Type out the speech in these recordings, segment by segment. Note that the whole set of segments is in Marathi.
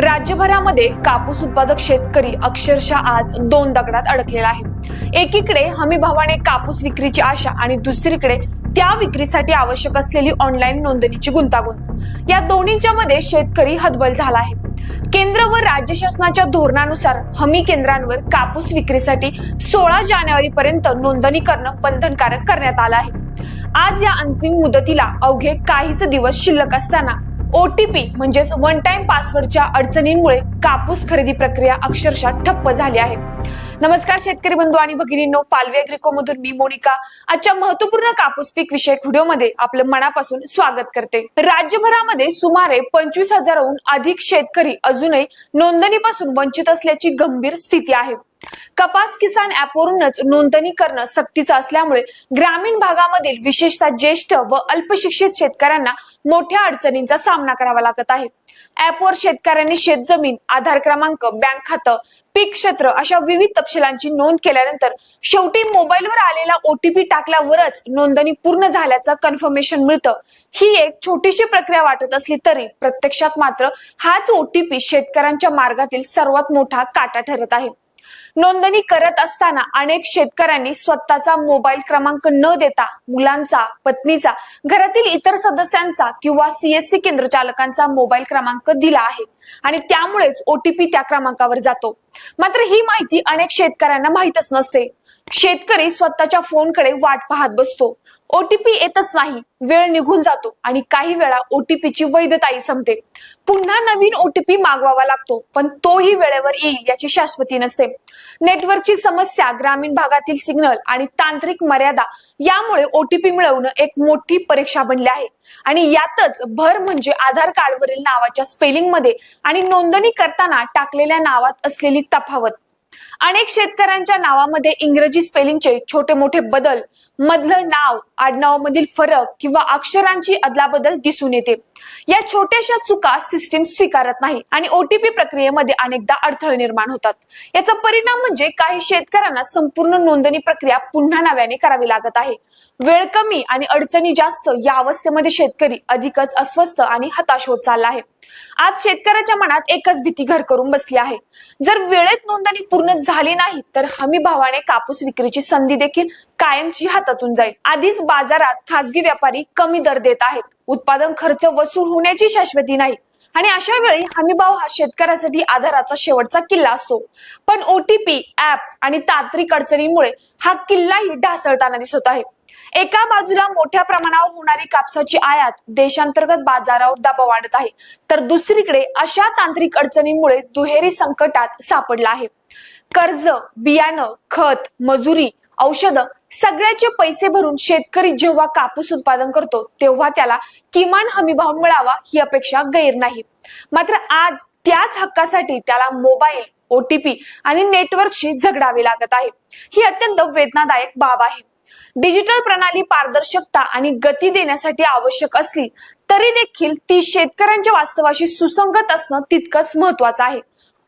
राज्यभरामध्ये कापूस उत्पादक शेतकरी अक्षरशः आज दोन दगडात अडकलेला आहे. एकीकडे हमीभावाने कापूस विक्रीची आशा आणि दुसरीकडे त्या विक्रीसाठी आवश्यक असलेली ऑनलाईन नोंदणीची गुंतागुंत. या दोन्हीच्या मध्ये शेतकरी हतबल झाला आहे. केंद्र व राज्य शासनाच्या धोरणानुसार हमी केंद्रांवर कापूस विक्रीसाठी सोळा जानेवारी पर्यंत नोंदणी करणं बंधनकारक करण्यात आलं आहे. आज या अंतिम मुदतीला अवघे काहीच दिवस शिल्लक असताना ओटीपी म्हणजेच वन टाइम पासवर्डच्या अडचणींमुळे कापूस खरेदी प्रक्रिया अक्षरशः ठप्प झाली आहे. नमस्कार शेतकरी बंधू आणि भगिनींनो पालवी अग्रिको मधून मी मोनिका. आजच्या महत्त्वपूर्ण कापूस पीक विषयक व्हिडिओमध्ये आपलं मनापासून स्वागत करते. राज्यभरामध्ये सुमारे पंचवीस हजाराहून अधिक शेतकरी अजूनही नोंदणीपासून वंचित असल्याची गंभीर स्थिती आहे. कपास किसान ऍपवरूनच नोंदणी करणं सक्तीचं असल्यामुळे ग्रामीण भागामधील विशेषतः ज्येष्ठ व अल्पशिक्षित शेतकऱ्यांना मोठ्या अडचणींचा सामना करावा लागत आहे. ऍपवर शेतकऱ्यांनी शेतजमीन आधार क्रमांक बँक खातं पीक क्षेत्र अशा विविध तपशिलांची नोंद केल्यानंतर शेवटी मोबाईलवर आलेला ओटीपी टाकल्यावरच नोंदणी पूर्ण झाल्याचं कन्फर्मेशन मिळतं. ही एक छोटीशी प्रक्रिया वाटत असली तरी प्रत्यक्षात मात्र हाच ओटीपी शेतकऱ्यांच्या मार्गातील सर्वात मोठा काटा ठरत आहे. नोंदणी करत असताना अनेक शेतकऱ्यांनी स्वतःचा मोबाईल क्रमांक न देता मुलांचा पत्नीचा घरातील इतर सदस्यांचा किंवा सीएससी केंद्र चालकांचा मोबाईल क्रमांक दिला आहे आणि त्यामुळेच ओटीपी त्या क्रमांकावर जातो. मात्र ही माहिती अनेक शेतकऱ्यांना माहीतच नसते. शेतकरी स्वतःच्या फोनकडे वाट पाहत बसतो. ओटीपी येतच नाही वेळ निघून जातो आणि काही वेळा ओटीपीची वैधताही संपते. पुन्हा नवीन ओटीपी मागवावा लागतो पण तोही वेळेवर येईल याची शाश्वती नसते. नेटवर्कची समस्या ग्रामीण भागातील सिग्नल आणि तांत्रिक मर्यादा यामुळे ओटीपी मिळवणं एक मोठी परीक्षा बनली आहे. आणि यातच भर म्हणजे आधार कार्डवरील नावाच्या स्पेलिंगमध्ये आणि नोंदणी करताना टाकलेल्या नावात असलेली तफावत. अनेक शेतकऱ्यांच्या नावामध्ये इंग्रजी स्पेलिंगचे छोटे मोठे बदल मधलं नाव आडनावामधील फरक किंवा अक्षरांची अदलाबदल दिसून येते. या छोट्याशा चुका सिस्टीम स्वीकारत नाही आणि ओटीपी प्रक्रियेमध्ये अनेकदा अडथळे निर्माण होतात. याचा परिणाम म्हणजे काही शेतकऱ्यांना संपूर्ण नोंदणी प्रक्रिया पुन्हा नव्याने करावी लागत आहे. वेळ कमी आणि अडचणी जास्त या अवस्थेमध्ये शेतकरी अधिकच अस्वस्थ आणि हताश होत चालला आहे. आज शेतकऱ्याच्या मनात एकच भीती घर करून बसली आहे. जर वेळेत नोंदणी पूर्ण झाली नाही तर हमी भावाने कापूस विक्रीची संधी देखील कायमची हातातून जाईल. आधीच बाजारात खासगी व्यापारी कमी दर देत आहेत. उत्पादन खर्च वसूल होण्याची शाश्वती नाही. आणि अशा वेळी हमीभाव हा शेतकऱ्यासाठी आधाराचा शेवटचा किल्ला असतो. पण ओटीपी ऍप आणि तांत्रिक अडचणीमुळे हा किल्लाही ढासळताना दिसत आहे. एका बाजूला मोठ्या प्रमाणावर होणारी कापसाची आयात देशांतर्गत बाजारावर दबाव वाढत आहे. तर दुसरीकडे अशा तांत्रिक अडचणींमुळे दुहेरी संकटात सापडला आहे. कर्ज बियाणं खत मजुरी औषधं सगळ्याचे पैसे भरून शेतकरी जेव्हा कापूस उत्पादन करतो तेव्हा त्याला किमान हमी भाव मिळावा ही अपेक्षा गैर नाही. मात्र आज त्याच हक्कासाठी त्याला मोबाईल ओटीपी आणि नेटवर्कशी झगडावे लागत आहे. ही अत्यंत वेदनादायक बाब आहे. डिजिटल प्रणाली पारदर्शकता आणि गती देण्यासाठी आवश्यक असली तरी देखील ती शेतकऱ्यांच्या वास्तवाशी सुसंगत असणं तितकंच महत्वाचं आहे.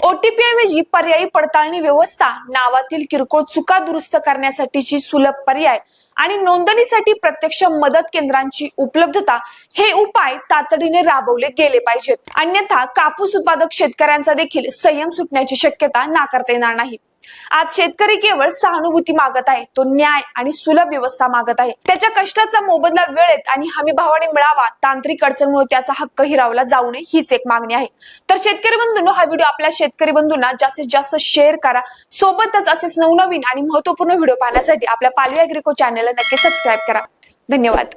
ओटीपी ऐवजी पर्यायी पडताळणी व्यवस्था नावातील किरकोळ चुका दुरुस्त करण्यासाठीची सुलभ पर्याय आणि नोंदणीसाठी प्रत्यक्ष मदत केंद्रांची उपलब्धता हे उपाय तातडीने राबवले गेले पाहिजेत. अन्यथा कापूस उत्पादक शेतकऱ्यांचा देखील संयम सुटण्याची शक्यता नाकारता येणार नाही. आज शेतकरी केवळ सहानुभूती मागत आहे तो न्याय आणि सुलभ व्यवस्था मागत आहे. त्याच्या कष्टाचा मोबदला वेळेत आणि हमी भावाने मिळावा तांत्रिक अडचणमुळे त्याचा हक्क हिरावला जाऊ नये हीच एक मागणी आहे. तर शेतकरी बंधूंनो हा व्हिडिओ आपल्या शेतकरी बंधूंना जास्तीत जास्त शेअर करा. सोबतच असेच नवनवीन आणि महत्त्वपूर्ण व्हिडिओ पाहण्यासाठी आपल्या पालवी अॅग्रिको चॅनलला नक्की सबस्क्राईब करा. धन्यवाद.